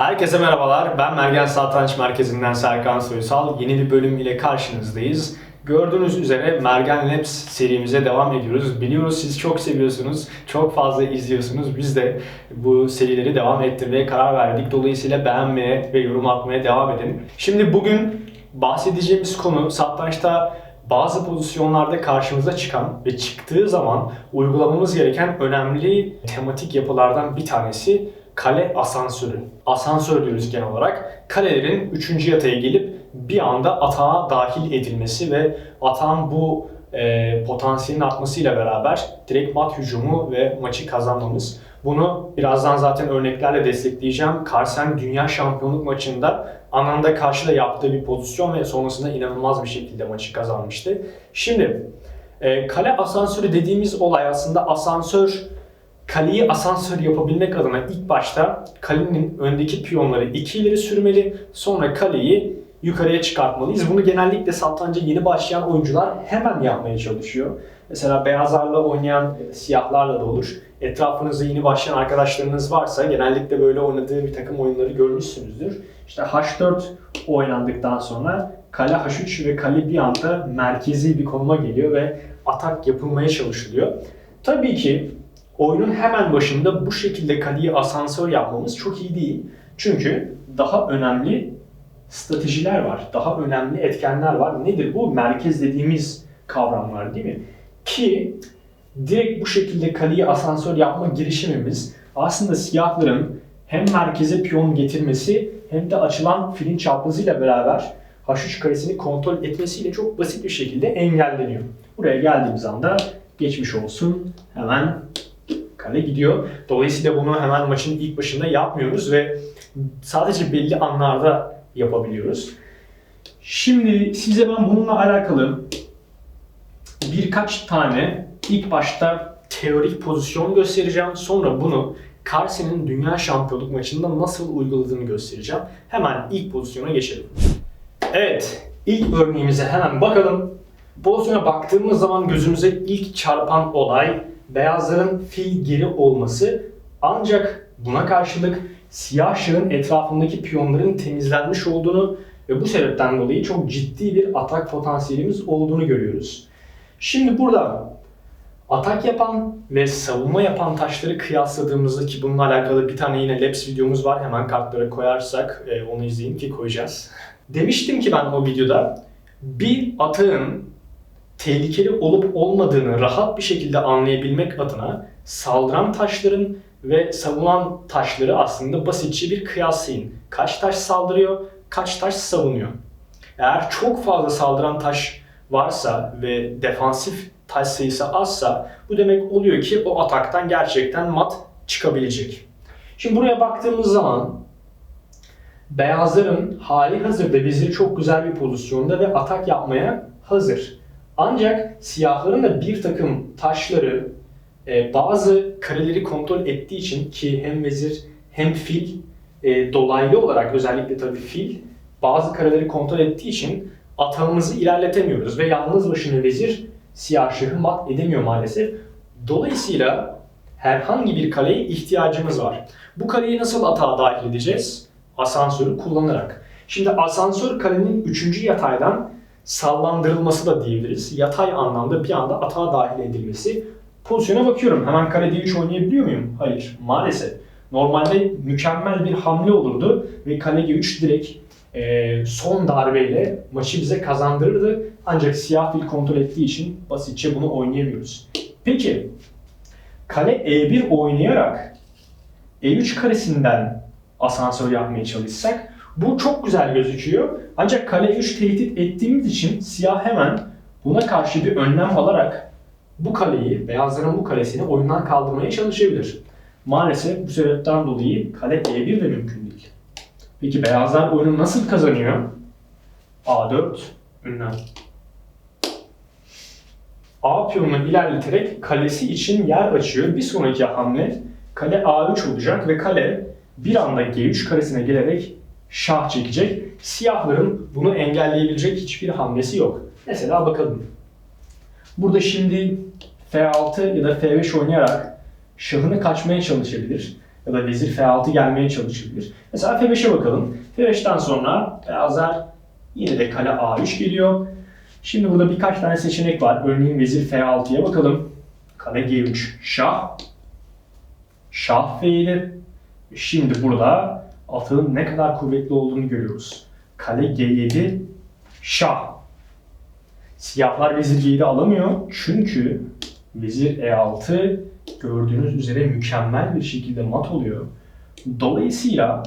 Herkese merhabalar. Ben Mergen Satranç Merkezi'nden Serkan Soysal. Yeni bir bölüm ile karşınızdayız. Gördüğünüz üzere Mergen Labs serimize devam ediyoruz. Biliyoruz siz çok seviyorsunuz, çok fazla izliyorsunuz. Biz de bu serileri devam ettirmeye karar verdik. Dolayısıyla beğenmeye ve yorum atmaya devam edin. Şimdi bugün bahsedeceğimiz konu satrançta bazı pozisyonlarda karşımıza çıkan ve çıktığı zaman uygulamamız gereken önemli tematik yapılardan bir tanesi kale asansörü. Asansör diyoruz genel olarak. Kalelerin 3. yataya gelip bir anda atağa dahil edilmesi ve atağın bu e, potansiyelin artmasıyla beraber direkt mat hücumu ve maçı kazanmamız. Bunu birazdan zaten örneklerle destekleyeceğim. Carlsen Dünya Şampiyonluk maçında Ananda karşıda yaptığı bir pozisyon ve sonrasında inanılmaz bir şekilde maçı kazanmıştı. Şimdi e, kale asansörü dediğimiz olay aslında asansör kaleyi asansör yapabilmek adına ilk başta kalenin öndeki piyonları iki ileri sürmeli, sonra kaleyi yukarıya çıkartmalıyız. Bunu genellikle satranca yeni başlayan oyuncular hemen yapmaya çalışıyor. Mesela beyazlarla oynayan e, siyahlarla da olur. Etrafınızda yeni başlayan arkadaşlarınız varsa genellikle böyle oynadığı bir takım oyunları görmüşsünüzdür. İşte H4 oynandıktan sonra kale H3 ve kale bir anda merkezi bir konuma geliyor ve atak yapılmaya çalışılıyor. Tabii ki oyunun hemen başında bu şekilde kaleyi asansör yapmamız çok iyi değil. Çünkü daha önemli stratejiler var. Daha önemli etkenler var. Nedir bu? Merkez dediğimiz kavramlar değil mi? Ki direkt bu şekilde kaleyi asansör yapma girişimimiz aslında siyahların hem merkeze piyon getirmesi hem de açılan filin çaprazıyla beraber H3 karesini kontrol etmesiyle çok basit bir şekilde engelleniyor. Buraya geldiğimiz anda geçmiş olsun hemen kale gidiyor. Dolayısıyla bunu hemen maçın ilk başında yapmıyoruz ve sadece belli anlarda yapabiliyoruz. Şimdi size ben bununla alakalı birkaç tane ilk başta teorik pozisyon göstereceğim. Sonra bunu Carlsen'in dünya şampiyonluk maçında nasıl uyguladığını göstereceğim. Hemen ilk pozisyona geçelim. Evet, ilk örneğimize hemen bakalım. Pozisyona baktığımız zaman gözümüze ilk çarpan olay beyazların fil geri olması. Ancak buna karşılık siyah şahın etrafındaki piyonların temizlenmiş olduğunu ve bu sebepten dolayı çok ciddi bir atak potansiyelimiz olduğunu görüyoruz. Şimdi burada atak yapan ve savunma yapan taşları kıyasladığımızda ki bununla alakalı bir tane yine Labs videomuz var. Hemen kartlara koyarsak e, onu izleyin ki koyacağız. Demiştim ki ben o videoda bir atağın tehlikeli olup olmadığını rahat bir şekilde anlayabilmek adına saldıran taşların ve savunan taşları aslında basitçe bir kıyaslayın. Kaç taş saldırıyor, kaç taş savunuyor. Eğer çok fazla saldıran taş varsa ve defansif taş sayısı azsa bu demek oluyor ki o ataktan gerçekten mat çıkabilecek. Şimdi buraya baktığımız zaman beyazların hali hazırda bizi çok güzel bir pozisyonda ve atak yapmaya hazır. Ancak siyahların da bir takım taşları e, bazı kareleri kontrol ettiği için ki hem vezir hem fil e, dolaylı olarak özellikle tabii fil bazı kareleri kontrol ettiği için atağımızı ilerletemiyoruz ve yalnız başına vezir siyah şahı mat edemiyor maalesef. Dolayısıyla herhangi bir kaleye ihtiyacımız var. Bu kaleyi nasıl atağa dahil edeceğiz? Asansörü kullanarak. Şimdi asansör kalenin 3. yataydan sallandırılması da diyebiliriz. Yatay anlamda bir anda atağa dahil edilmesi. Pozisyona bakıyorum. Hemen kare D3 oynayabiliyor muyum? Hayır. Maalesef. Normalde mükemmel bir hamle olurdu ve kale G3 direkt e, son darbeyle maçı bize kazandırırdı. Ancak siyah fil kontrol ettiği için basitçe bunu oynayamıyoruz. Peki kale E1 oynayarak E3 karesinden asansör yapmaya çalışsak bu çok güzel gözüküyor. Ancak kale 3 tehdit ettiğimiz için siyah hemen buna karşı bir önlem alarak bu kaleyi, beyazların bu kalesini oyundan kaldırmaya çalışabilir. Maalesef bu sebepten dolayı kale E1 de mümkün değil. Peki beyazlar oyunu nasıl kazanıyor? A4 önlem. A piyonunu ilerleterek kalesi için yer açıyor. Bir sonraki hamle kale A3 olacak ve kale bir anda G3 karesine gelerek şah çekecek. Siyahların bunu engelleyebilecek hiçbir hamlesi yok. Mesela bakalım. Burada şimdi F6 ya da F5 oynayarak şahını kaçmaya çalışabilir. Ya da vezir F6 gelmeye çalışabilir. Mesela F5'e bakalım. F5'ten sonra beyazlar yine de kale A3 geliyor. Şimdi burada birkaç tane seçenek var. Örneğin vezir F6'ya bakalım. Kale G3 şah. Şah F7. Şimdi burada atağın ne kadar kuvvetli olduğunu görüyoruz. Kale G7 şah. Siyahlar vezir G7 alamıyor. Çünkü vezir E6 gördüğünüz üzere mükemmel bir şekilde mat oluyor. Dolayısıyla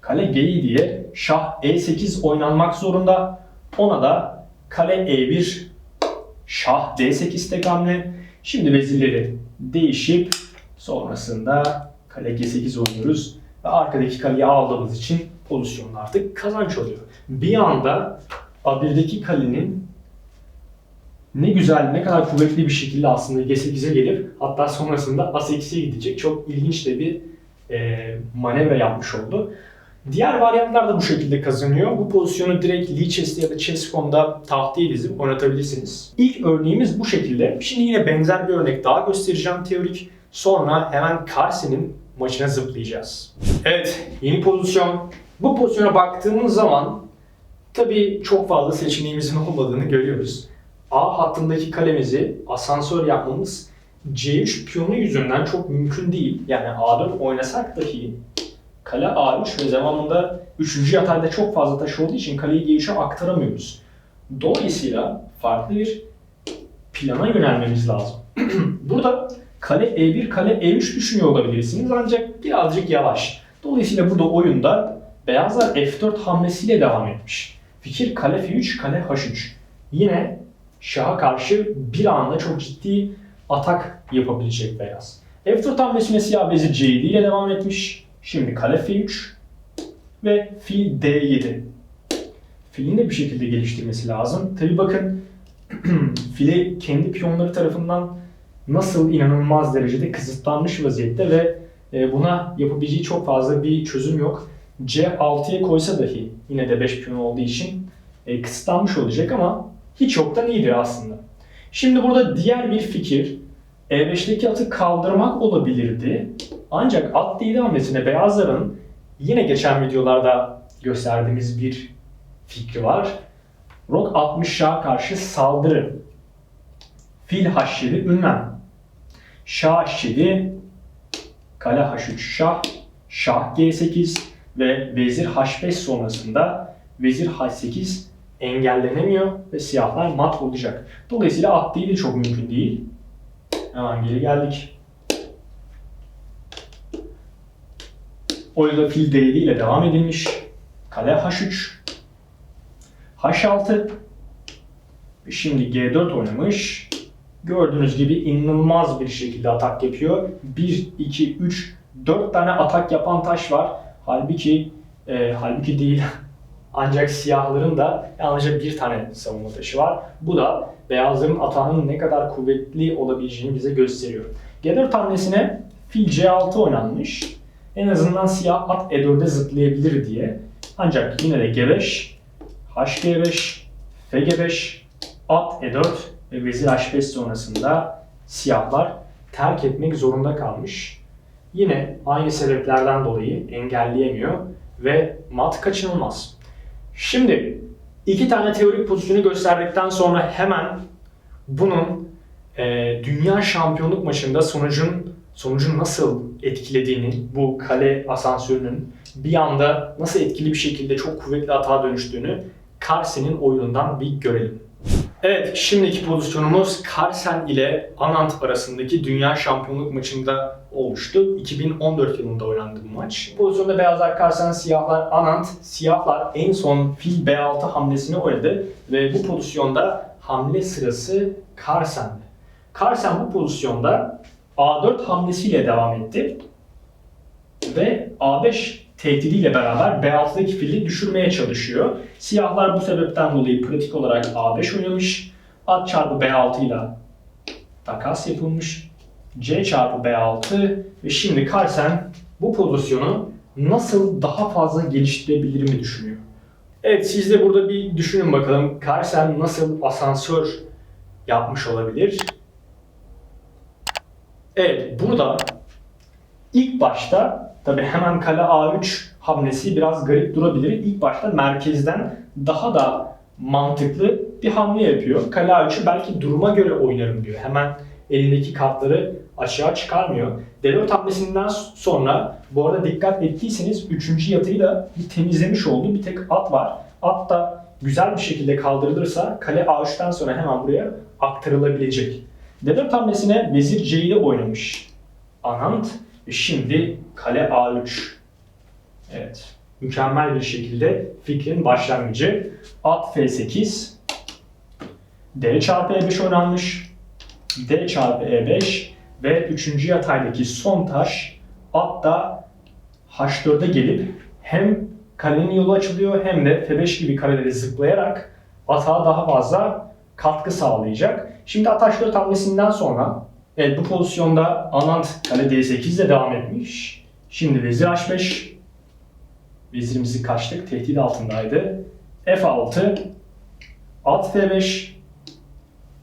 kale G7'ye şah E8 oynanmak zorunda. Ona da kale E1 şah D8 tek hamle. Şimdi vezirleri değişip sonrasında kale G8 oynuyoruz. Ve arkadaki kaleyi aldığımız için pozisyonda artık kazanç oluyor. Bir anda A1'deki kalenin ne güzel, ne kadar kuvvetli bir şekilde aslında G8'e gelip hatta sonrasında A8'e gidecek çok ilginç de bir e, manevra yapmış oldu. Diğer varyantlar da bu şekilde kazanıyor. Bu pozisyonu direkt Lichess'te ya da Chess.com'da tahtaya dizip oynatabilirsiniz. İlk örneğimiz bu şekilde. Şimdi yine benzer bir örnek daha göstereceğim teorik. Sonra hemen Carlsen'in maçına zıplayacağız. Evet, yeni pozisyon. Bu pozisyona baktığımız zaman tabii çok fazla seçeneğimizin olmadığını görüyoruz. A hattındaki kalemizi asansör yapmamız C3 piyonu yüzünden çok mümkün değil. Yani A4 oynasak dahi kale A3 ve zamanında 3. yatayda çok fazla taş olduğu için kaleyi G3'e aktaramıyoruz. Dolayısıyla farklı bir plana yönelmemiz lazım. Burada kale E1, kale E3 düşünüyor olabilirsiniz ancak birazcık yavaş. Dolayısıyla burada oyunda beyazlar F4 hamlesiyle devam etmiş. Fikir kale F3, kale H3. Yine şaha karşı bir anda çok ciddi atak yapabilecek beyaz. F4 hamlesine siyah vezir C7 ile devam etmiş. Şimdi kale F3 ve fil D7. Filin de bir şekilde geliştirmesi lazım. Tabi bakın fili kendi piyonları tarafından nasıl inanılmaz derecede kısıtlanmış vaziyette ve e, buna yapabileceği çok fazla bir çözüm yok. C6'ya koysa dahi yine de 5 piyon olduğu için e, kısıtlanmış olacak ama hiç yoktan iyidir aslında. Şimdi burada diğer bir fikir E5'teki atı kaldırmak olabilirdi. Ancak at değil hamlesine beyazların yine geçen videolarda gösterdiğimiz bir fikri var. Rok 60 şah karşı saldırı. Fil H7 ünlem. Şah H7, kale H3 şah, şah G8 ve vezir H5 sonrasında vezir H8 engellenemiyor ve siyahlar mat olacak. Dolayısıyla at değil de çok mümkün değil. Hemen geri geldik. Oyunda fil D7 ile devam edilmiş. Kale H3. H6. Şimdi G4 oynamış. Gördüğünüz gibi inanılmaz bir şekilde atak yapıyor. 1, 2, 3, 4 tane atak yapan taş var. Halbuki e, halbuki değil. Ancak siyahların da yalnızca bir tane savunma taşı var. Bu da beyazların atağının ne kadar kuvvetli olabileceğini bize gösteriyor. G4 hamlesine fil C6 oynanmış. En azından siyah at E4'e zıplayabilir diye. Ancak yine de G5, HG5, FG5, at E4 ve vezir H5 sonrasında siyahlar terk etmek zorunda kalmış. Yine aynı sebeplerden dolayı engelleyemiyor ve mat kaçınılmaz. Şimdi iki tane teorik pozisyonu gösterdikten sonra hemen bunun e, dünya şampiyonluk maçında sonucun sonucun nasıl etkilediğini, bu kale asansörünün bir anda nasıl etkili bir şekilde çok kuvvetli hata dönüştüğünü Carlsen'in oyunundan bir görelim. Evet, şimdiki pozisyonumuz Carlsen ile Anand arasındaki dünya şampiyonluk maçında olmuştu. 2014 yılında oynandı bu maç. Bu pozisyonda beyazlar Carlsen, siyahlar Anand. Siyahlar en son fil B6 hamlesini oynadı ve bu pozisyonda hamle sırası Carlsen'di. Carlsen bu pozisyonda A4 hamlesiyle devam etti ve A5 tehdidiyle beraber B6'daki fili düşürmeye çalışıyor. Siyahlar bu sebepten dolayı pratik olarak A5 oynamış. At çarpı B6 ile takas yapılmış. C çarpı B6 ve şimdi Carlsen bu pozisyonu nasıl daha fazla geliştirebilirim düşünüyor. Evet siz de burada bir düşünün bakalım Carlsen nasıl asansör yapmış olabilir? Evet burada ilk başta tabi hemen kale A3 hamlesi biraz garip durabilir. İlk başta merkezden daha da mantıklı bir hamle yapıyor. Kale A3'ü belki duruma göre oynarım diyor. Hemen elindeki kartları açığa çıkarmıyor. D4 hamlesinden sonra bu arada dikkat ettiyseniz 3. yatıyı da bir temizlemiş oldu. Bir tek at var. At da güzel bir şekilde kaldırılırsa kale A3'ten sonra hemen buraya aktarılabilecek. D4 hamlesine vezir C ile oynamış. Anant şimdi kale A3. Evet. Mükemmel bir şekilde fikrin başlangıcı. At F8. D çarpı E5 oynanmış. D çarpı E5 ve 3. yataydaki son taş at da H4'e gelip hem kalenin yolu açılıyor hem de F5 gibi kareleri zıplayarak atağa daha fazla katkı sağlayacak. Şimdi at H4 hamlesinden sonra evet, bu pozisyonda Anant kale D8 ile devam etmiş. Şimdi vezir H5 vezirimizi kaçtık. Tehdit altındaydı. F6 at F5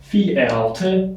fil E6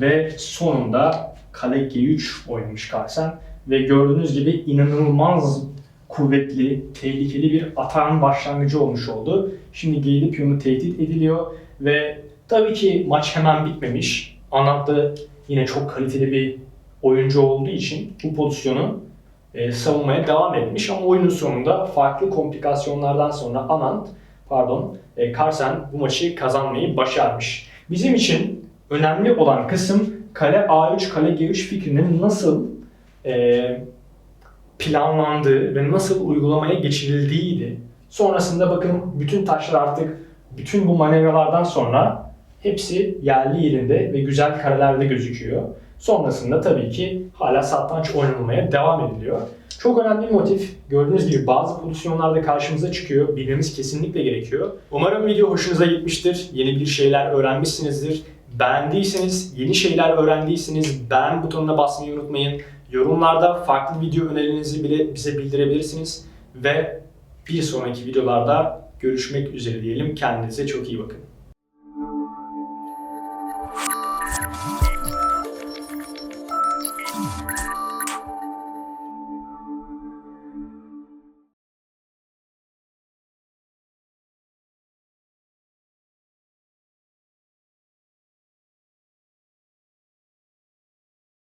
ve sonunda kale G3 oynamış Carlsen. Ve gördüğünüz gibi inanılmaz kuvvetli, tehlikeli bir atağın başlangıcı olmuş oldu. Şimdi G7 piyonu tehdit ediliyor ve tabii ki maç hemen bitmemiş. Da yine çok kaliteli bir oyuncu olduğu için bu pozisyonu e, savunmaya devam etmiş ama oyunun sonunda farklı komplikasyonlardan sonra Anand, pardon, e, Carlsen bu maçı kazanmayı başarmış. Bizim için önemli olan kısım kale A3, kale G3 fikrinin nasıl e, planlandığı ve nasıl uygulamaya geçirildiğiydi. Sonrasında bakın bütün taşlar artık bütün bu manevralardan sonra hepsi yerli yerinde ve güzel karelerde gözüküyor. Sonrasında tabii ki hala satranç oynanılmaya devam ediliyor. Çok önemli bir motif. Gördüğünüz gibi bazı pozisyonlarda karşımıza çıkıyor. Bilmemiz kesinlikle gerekiyor. Umarım video hoşunuza gitmiştir. Yeni bir şeyler öğrenmişsinizdir. Beğendiyseniz, yeni şeyler öğrendiyseniz beğen butonuna basmayı unutmayın. Yorumlarda farklı video önerilerinizi bile bize bildirebilirsiniz. Ve bir sonraki videolarda görüşmek üzere diyelim. Kendinize çok iyi bakın.